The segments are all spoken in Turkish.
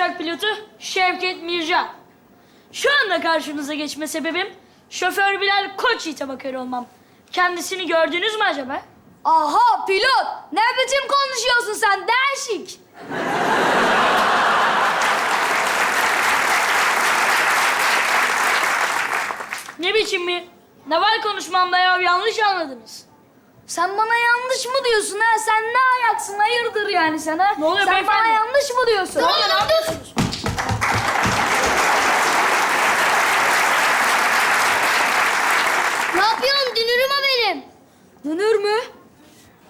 uçak pilotu Şevket Mircan. Şu anda karşınıza geçme sebebim şoför Bilal Koçyiğit'e bakıyor olmam. Kendisini gördünüz mü acaba? Aha pilot. Ne biçim konuşuyorsun sen? Değişik. Ne biçim mi? Ne var konuşmamda ya yanlış anladınız. Sen bana yanlış mı diyorsun ha? Sen ne ayaksın? Hayırdır yani sen ha? Ne oluyor Sen beyefendi? bana yanlış mı diyorsun? Ne oluyor ne yapıyorsunuz? Ne yapıyorsun? Dünürüm o benim. Dönür mü?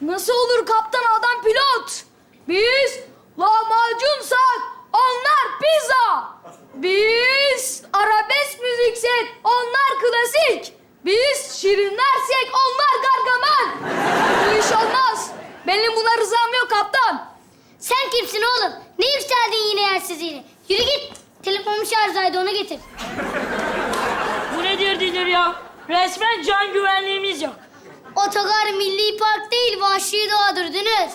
Nasıl olur kaptan adam pilot? Biz lahmacunsak onlar pizza. Biz arabesk müziksek onlar klasik. Biz şirinlersek onlar gargamel. Bu iş olmaz. Benim buna rızam yok kaptan. Sen kimsin oğlum? Ne yükseldin yine yersizliğini? Yürü git. Telefonum şarjdaydı onu getir. Bu nedir Dilir ya? Resmen can güvenliğimiz yok. Otogar milli park değil vahşi doğadır Dünür.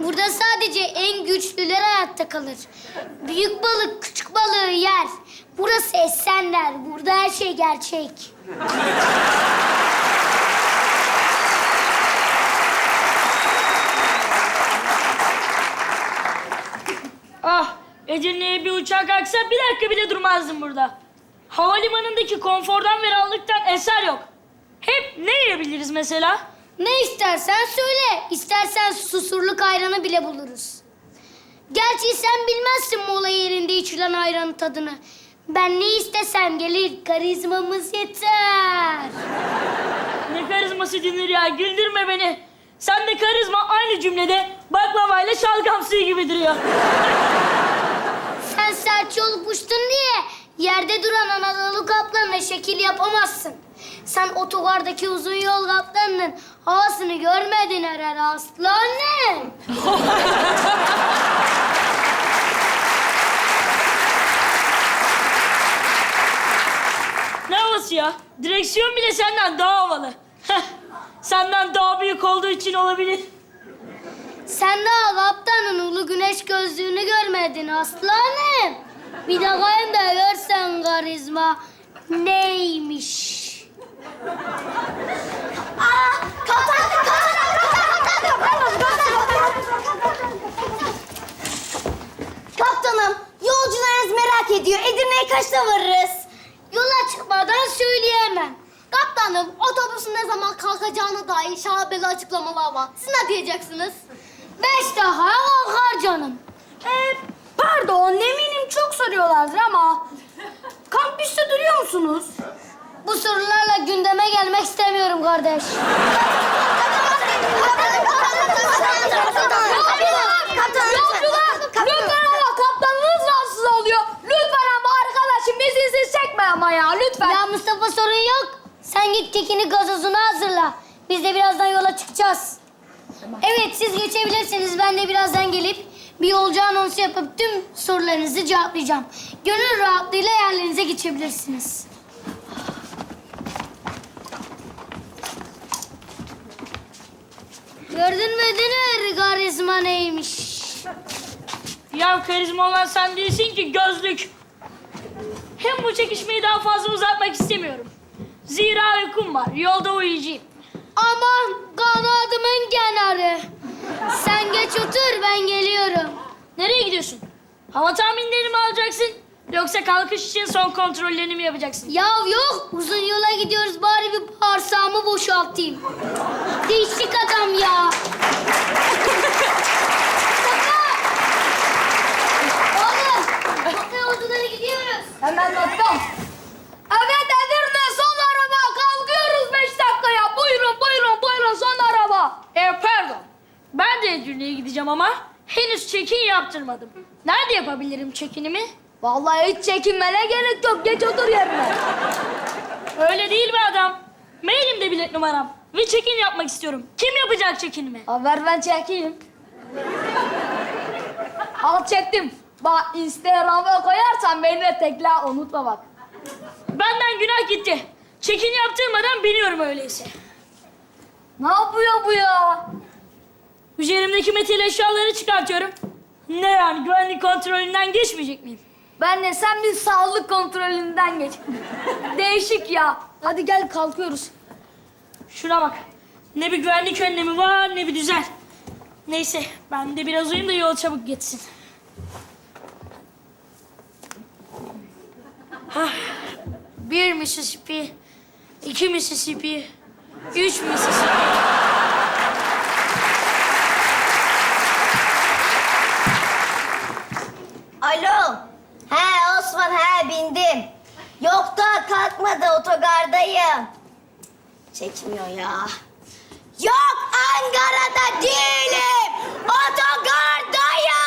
Burada sadece en güçlüler hayatta kalır. Büyük balık küçük balığı yer. Burası Esenler. Burada her şey gerçek. Ah, Edirne'ye bir uçak aksa bir dakika bile durmazdım burada. Havalimanındaki konfordan ve rahatlıktan eser yok. Hep ne yiyebiliriz mesela? Ne istersen söyle. İstersen susurluk ayranı bile buluruz. Gerçi sen bilmezsin mola yerinde içilen ayranın tadını. Ben ne istesem gelir, karizmamız yeter. Ne karizması dinir ya, güldürme beni. Sen de karizma aynı cümlede baklavayla şalgam suyu gibi duruyor. Sen serçe olup uçtun diye yerde duran Anadolu kaplanına şekil yapamazsın. Sen otogardaki uzun yol kaplanının havasını görmedin herhalde aslanım. Ne havası ya? Direksiyon bile senden daha havalı. Senden daha büyük olduğu için olabilir. Sen daha kaptanın ulu güneş gözlüğünü görmedin aslanım. Bir de kayın da görsen karizma neymiş. Aa, kaptan, Kaptanım, yolcularınız merak ediyor. Edirne'ye kaçta varırız? Yola çıkmadan söyleyemem. Kaptanım, otobüsün ne zaman kalkacağına dair şahbeli açıklamalar var. Siz ne diyeceksiniz? Beş daha kalkar canım. Ee, pardon eminim çok soruyorlardır ama... Kampüste duruyor musunuz? Bu sorularla gündeme gelmek istemiyorum kardeş. Yolcular! Lütfen ama kaptanınız rahatsız oluyor. Lütfen ama arkadaşım izinsiz çekme ama ya lütfen. Ya Mustafa sorun yok. Sen git kekini gazozunu hazırla. Biz de birazdan yola çıkacağız. Evet siz geçebilirsiniz. Ben de birazdan gelip bir yolcu anonsu yapıp tüm sorularınızı cevaplayacağım. Gönül rahatlığıyla yerlerinize geçebilirsiniz. Gördün mü Dünür karizma neymiş? Ya karizma olan sen değilsin ki gözlük. Hem bu çekişmeyi daha fazla uzatmak istemiyorum. Zira uykum var, yolda uyuyacağım. Aman kanadımın kenarı. Sen geç otur ben geliyorum. Nereye gidiyorsun? Hava tahminlerimi alacaksın. Yoksa kalkış için son kontrollerini mi yapacaksın? Ya yok uzun yola gidiyoruz bari bir bağırsağımı boşaltayım. Değişik adam ya. Oğlum kapı yolcuları gidiyoruz. Hemen nottam. Evet Edirne son araba kalkıyoruz beş dakikaya. Buyurun buyurun buyurun son araba. E pardon. Ben de Edirne'ye gideceğim ama henüz check-in yaptırmadım. Nerede yapabilirim check-in'imi? Vallahi hiç çekinmene gerek yok. Geç otur yerine. Öyle değil be adam. Mailimde bilet numaram. Ve check-in yapmak istiyorum. Kim yapacak check-in'imi? Haber ben çekeyim. Al çektim. Bak Instagram'a koyarsan beni de tekle unutma bak. Benden günah gitti. Check-in yaptırmadan biniyorum öyleyse. Ne yapıyor bu ya? Üzerimdeki metal eşyaları çıkartıyorum. Ne yani güvenlik kontrolünden geçmeyecek miyim? Ben de sen bir sağlık kontrolünden geç. Değişik ya. Hadi gel kalkıyoruz. Şuna bak. Ne bir güvenlik önlemi var ne bir düzen. Neyse ben de biraz uyuyayım da yol çabuk geçsin. Hah. Bir Mississippi, iki Mississippi, üç Mississippi. Alo. He Osman he bindim. Yok da kalkmadı otogardayım. Çekmiyor ya. Yok Ankara'da değilim. Otogardayım.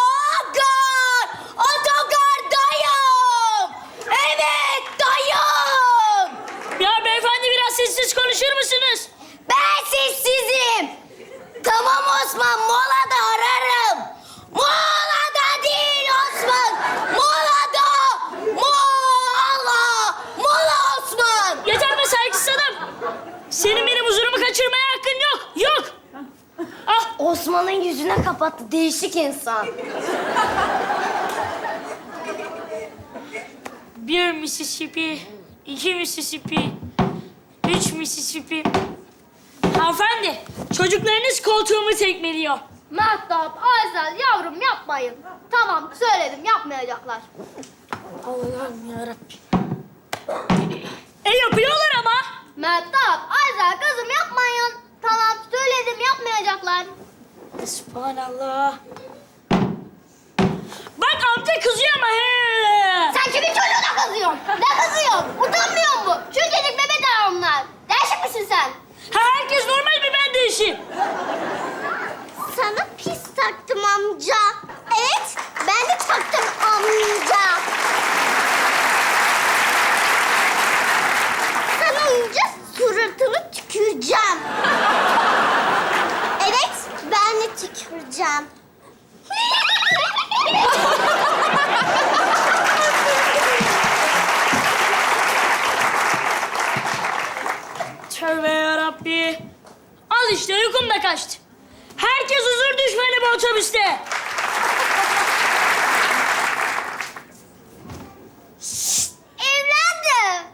Otogar! Otogardayım. Evet dayım. Ya beyefendi biraz sessiz konuşur musunuz? Ben sessizim. Tamam Osman, molada ararım. Molada değil Osman. Molada. Mola. Mola Osman. Yeter be saygısız adam. Senin benim huzurumu kaçırmaya hakkın yok. Yok. Ah Osman'ın yüzüne kapattı. Değişik insan. Bir Mississippi, iki Mississippi, üç Mississippi. Hanımefendi, çocuklarınız koltuğumu tekmeliyor. Mehtap, Aysel yavrum yapmayın. Tamam söyledim yapmayacaklar. Allah'ım yarabbim. E yapıyorlar ama. Mehtap, Aysel kızım yapmayın. Tamam söyledim yapmayacaklar. Subhanallah. Bak amca kızıyor ama he. Sen kimin çocuğuna kızıyorsun? Ne kızıyorsun? Utanmıyor mu? Çocuk bebek daha onlar. Değişik misin sen? Ha, herkes normal mi ben değişim? Sana pis taktım amca. Evet, ben de taktım amca. Tüküreceğim. Evet, ben de tüküreceğim. Tövbe yarabbi. Al işte uykum da kaçtı. Herkes huzur düşmanı bu otobüste. Evladım.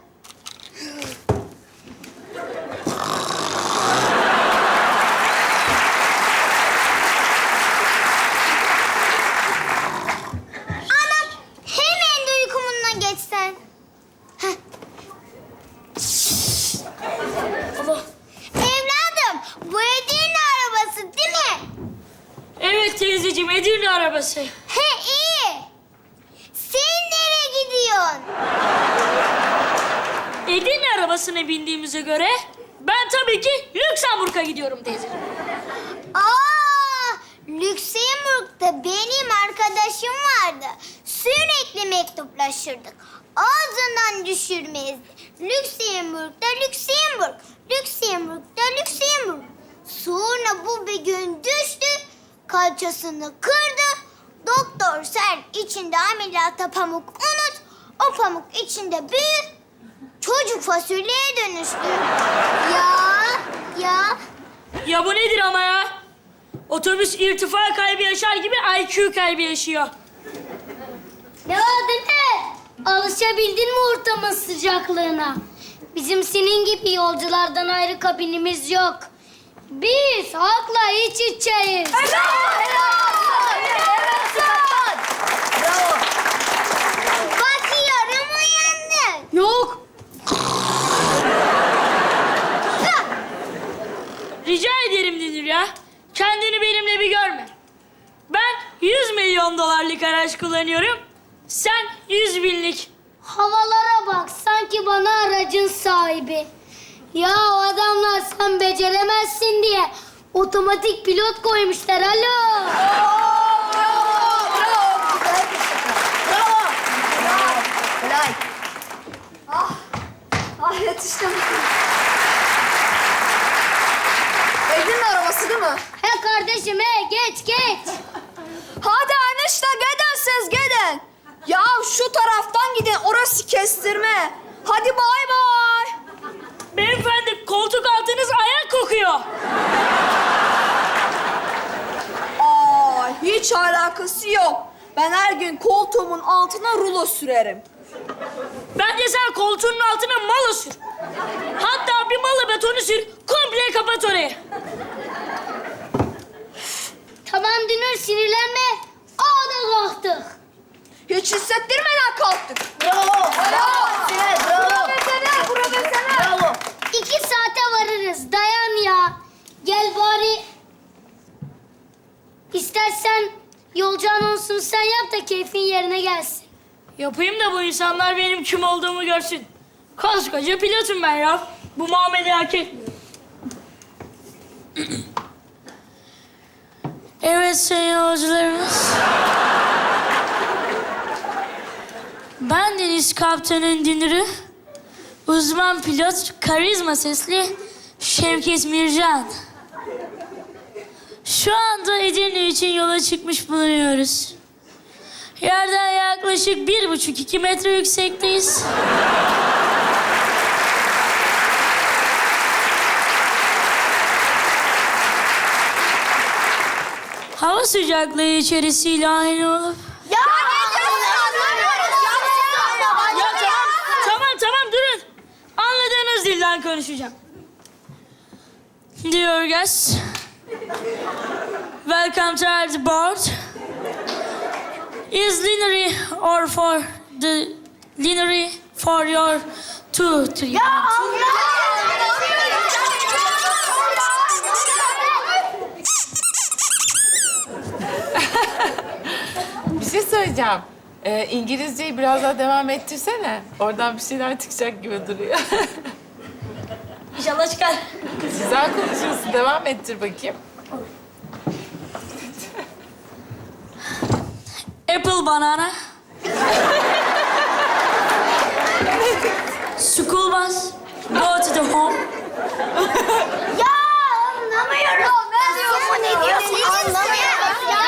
Anam hemen de uykumundan geçsen. Heh. Allah. Evladım bu Edirne arabası değil mi? Teyzeciğim Edirne arabası. He iyi. Sen nereye gidiyorsun? Edirne arabasına bindiğimize göre ben tabii ki Lüksemburg'a gidiyorum teyzeciğim. Aa, Lüksemburg'da benim arkadaşım vardı. Sürekli mektuplaşırdık. Ağzından düşürmezdi. Lüksemburg'da Lüksemburg, Lüksemburg'da Lüksemburg. Sonra bu bir gün düştü, kalçasını kırdı. Doktor sen içinde ameliyata pamuk unut, o pamuk içinde büyü. Çocuk fasulyeye dönüştü. Ya, ya. Ya bu nedir ama ya? Otobüs irtifa kaybı yaşar gibi IQ kaybı yaşıyor. Ne oldu ne? Alışabildin mi ortamın sıcaklığına? Bizim senin gibi yolculardan ayrı kabinimiz yok. Biz halkla iç içeyiz. Bakıyorum uyandın. Yok. Rica ederim Dünür ya. Kendini benimle bir görme. Ben 100 milyon dolarlık araç kullanıyorum. Sen 100 binlik. Havalara bak sanki bana aracın sahibi. Ya o adamlar sen beceremezsin diye otomatik pilot koymuşlar alo. Ah yetiştim. Edirne arabası değil mi? He kardeşim he geç geç. Hadi enişte gidin siz gidin. Ya şu taraftan gidin orası kestirme. Hadi bay bay. Beyefendi koltuk altınız kokuyor. Aa hiç alakası yok. Ben her gün koltuğumun altına rulo sürerim. Bence sen koltuğunun altına malı sür. Hatta bir malı betonu sür, komple kapat orayı. Tamam Dünür sinirlenme. Aa da kalktık. Hiç hissettirmeden kalktık. Bravo. Bravo. Profesyonel, profesyonel. Bravo. İki saate varırız. Dayan ya. Gel bari. İstersen yolcu anonsunu sen yap da keyfin yerine gelsin. Yapayım da bu insanlar benim kim olduğumu görsün. Koskoca pilotum ben ya. Bu muameleyi hak etmiyorum. Evet sayın yolcularımız. Ben Deniz Kaptan'ın dünürü. Uzman pilot, karizma sesli Şevket Mircan. Şu anda Edirne için yola çıkmış bulunuyoruz. Yerden yaklaşık bir buçuk iki metre yüksekteyiz. Hava sıcaklığı içerisiyle aynı olup... Ya. Ya tamam, tamam, tamam durun. Anladığınız dilden konuşacağım. Dear guests, welcome to our board. Is lineary or for the lineary for your two, three? Bir şey söyleyeceğim. Ee, İngilizceyi biraz daha devam ettirsene. Oradan bir şeyler çıkacak gibi duruyor. İnşallah çıkar. Güzel konuşuyorsun. Devam ettir bakayım. Apple banana. School bus. Go to the home. Ya anlamıyorum. ne diyorsun? Ne diyorsun? Anlamıyorum. Ya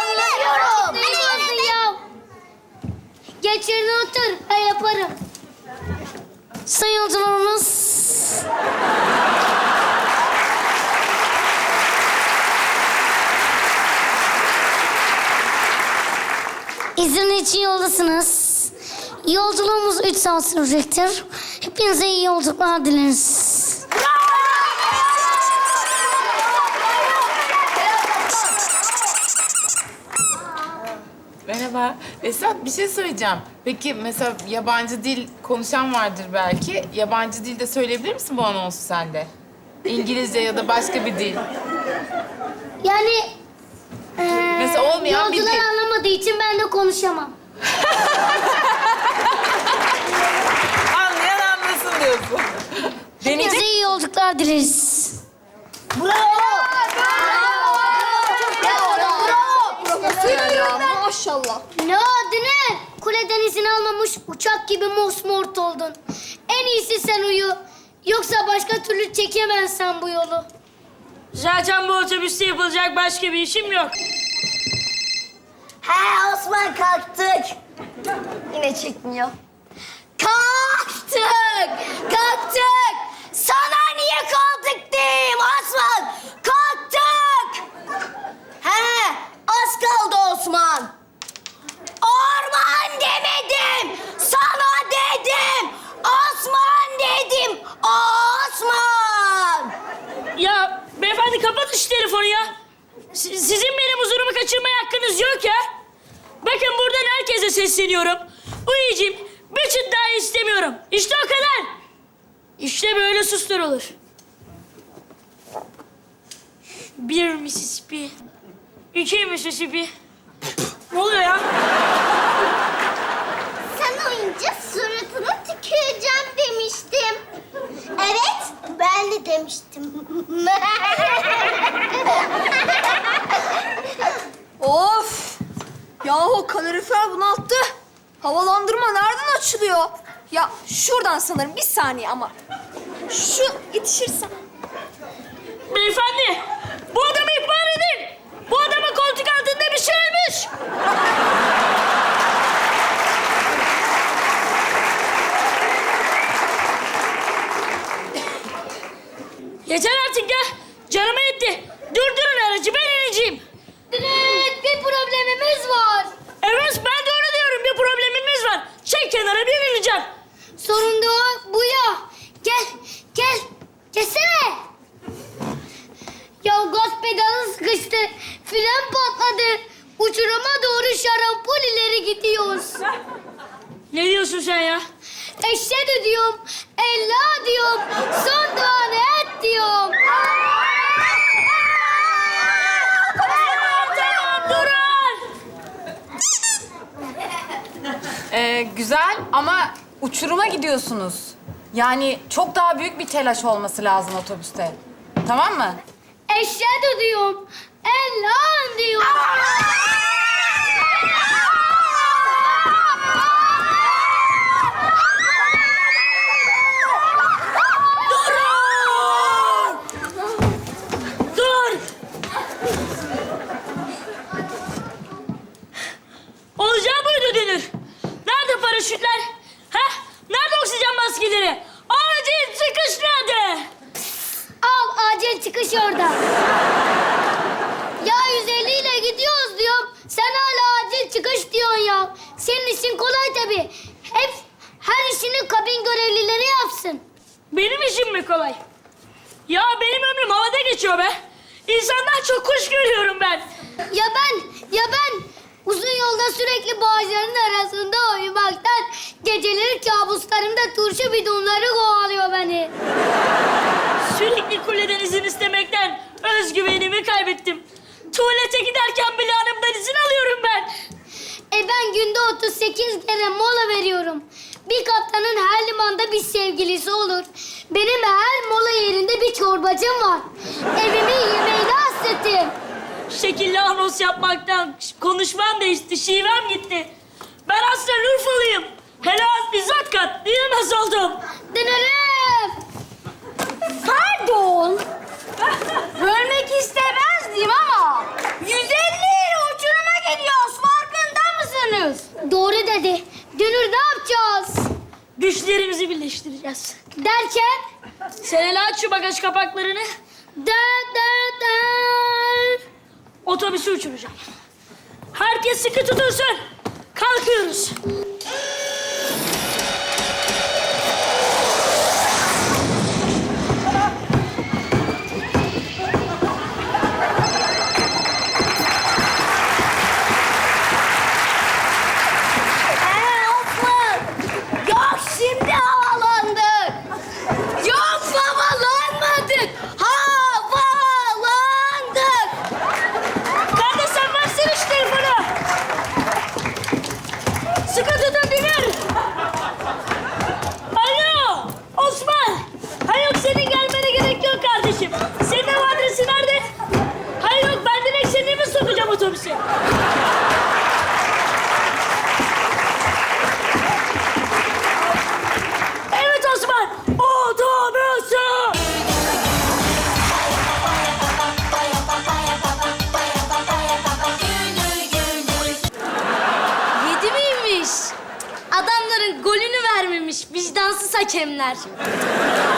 Anlamıyorum. Ne diyorsun ya? Geç yerine otur. Ben yaparım. Sayın yolcularımız. İzin için yoldasınız. Yolculuğumuz 3 saat sürecektir. Hepinize iyi yolculuklar dileriz. Merhaba. Esat bir şey söyleyeceğim. Peki mesela yabancı dil konuşan vardır belki. Yabancı dilde söyleyebilir misin bu anonsu sen de? İngilizce ya da başka bir dil. Yani eee, Mesela olmayan bir yolcular dil. anlamadığı için ben de konuşamam. Anlayan anlasın diyorsun. Hepinize iyi yolculuklar dileriz. Maşallah. Ne oldu ne? Kuleden izin almamış uçak gibi mosmort oldun. En iyisi sen uyu. Yoksa başka türlü çekemezsen bu yolu. Zaten bu otobüste yapılacak başka bir işim yok. He Osman kalktık. Yine çekmiyor. Kalktık. Kalktık. Sana niye kalktık diyeyim Osman. Kalktık. He az kaldı Osman. Orman demedim. Sana dedim. Osman dedim. Osman. Ya beyefendi kapatın şu telefonu ya. Si- Sizin benim huzurumu kaçırmaya hakkınız yok ya. Bakın buradan herkese sesleniyorum. Uyuyacağım. Bir çıt daha istemiyorum. İşte o kadar. İşte böyle susturulur. Bir Mississippi. iki Mississippi. Ne oluyor ya? Sen oyunca suratına tüküreceğim demiştim. Evet, ben de demiştim. Yahu kalorifer bunalttı. Havalandırma nereden açılıyor? Ya şuradan sanırım bir saniye ama. Şu yetişirsen. Beyefendi, bu adamı ihbar edin. Bu adamın koltuk altında bir şey. Dönüş! Yeter artık ya. Canıma yetti. Durdurun aracı ben ineceğim. Problemimiz var. Evet ben de onu diyorum bir problemimiz var. Çek kenara bir ineceğim. Sorun da o, bu ya. Gel, gel. Gelsene. Ya gaz pedalı sıkıştı. Fren patladı. Uçuruma doğru şarampol ileri gidiyoruz. Ne diyorsun sen ya? Eşhedü diyorum. Ella diyorum. Son duanı et diyorum. Tamam durun. Ee, güzel ama uçuruma gidiyorsunuz. Yani çok daha büyük bir telaş olması lazım otobüste. Tamam mı? Eşhedü diyorum. Ella diyorum. Dur! Olacağı buydu Dünür. Nerede paraşütler? Ha? Nerede maskeleri? Acil çıkış nerede? Al acil çıkış orada. ya 150 ile gidiyoruz diyorum. Sen hala acil çıkış diyorsun ya. Senin işin kolay tabii. Hep her işini kabin görevlileri yapsın. Benim işim mi kolay? Ya benim ömrüm havada geçiyor be. İnsandan çok kuş görüyorum ben. Ya ben, ya ben uzun yolda sürekli bağcıların arasında uyumaktan geceleri kabuslarımda turşu bidonları kovalıyor beni. Sürekli kuleden izin istemekten özgüvenimi kaybettim. Tuvalete giderken bile hanımdan izin alıyorum ben. E ben günde 38 kere mola veriyorum. Bir kaptanın her limanda bir sevgilisi olur. Benim her mola yerinde bir çorbacım var. Evimin yemeğine hasretim. Şekilli anons yapmaktan konuşmam değişti, şivem gitti. Ben aslında Urfalıyım. Helal bizzat kat. Diyemez oldum. Dınırım. Pardon. Bölmek istemezdim ama 150 ile uçuruma geliyoruz. Farkında mısınız? Doğru dedi. Dünür ne yapacağız? Güçlerimizi birleştireceğiz. Derken? Sen hele aç şu bagaj kapaklarını. Da da da. Otobüsü uçuracağım. Herkes sıkı tutulsun. Kalkıyoruz. Sıkı tutun hakemler.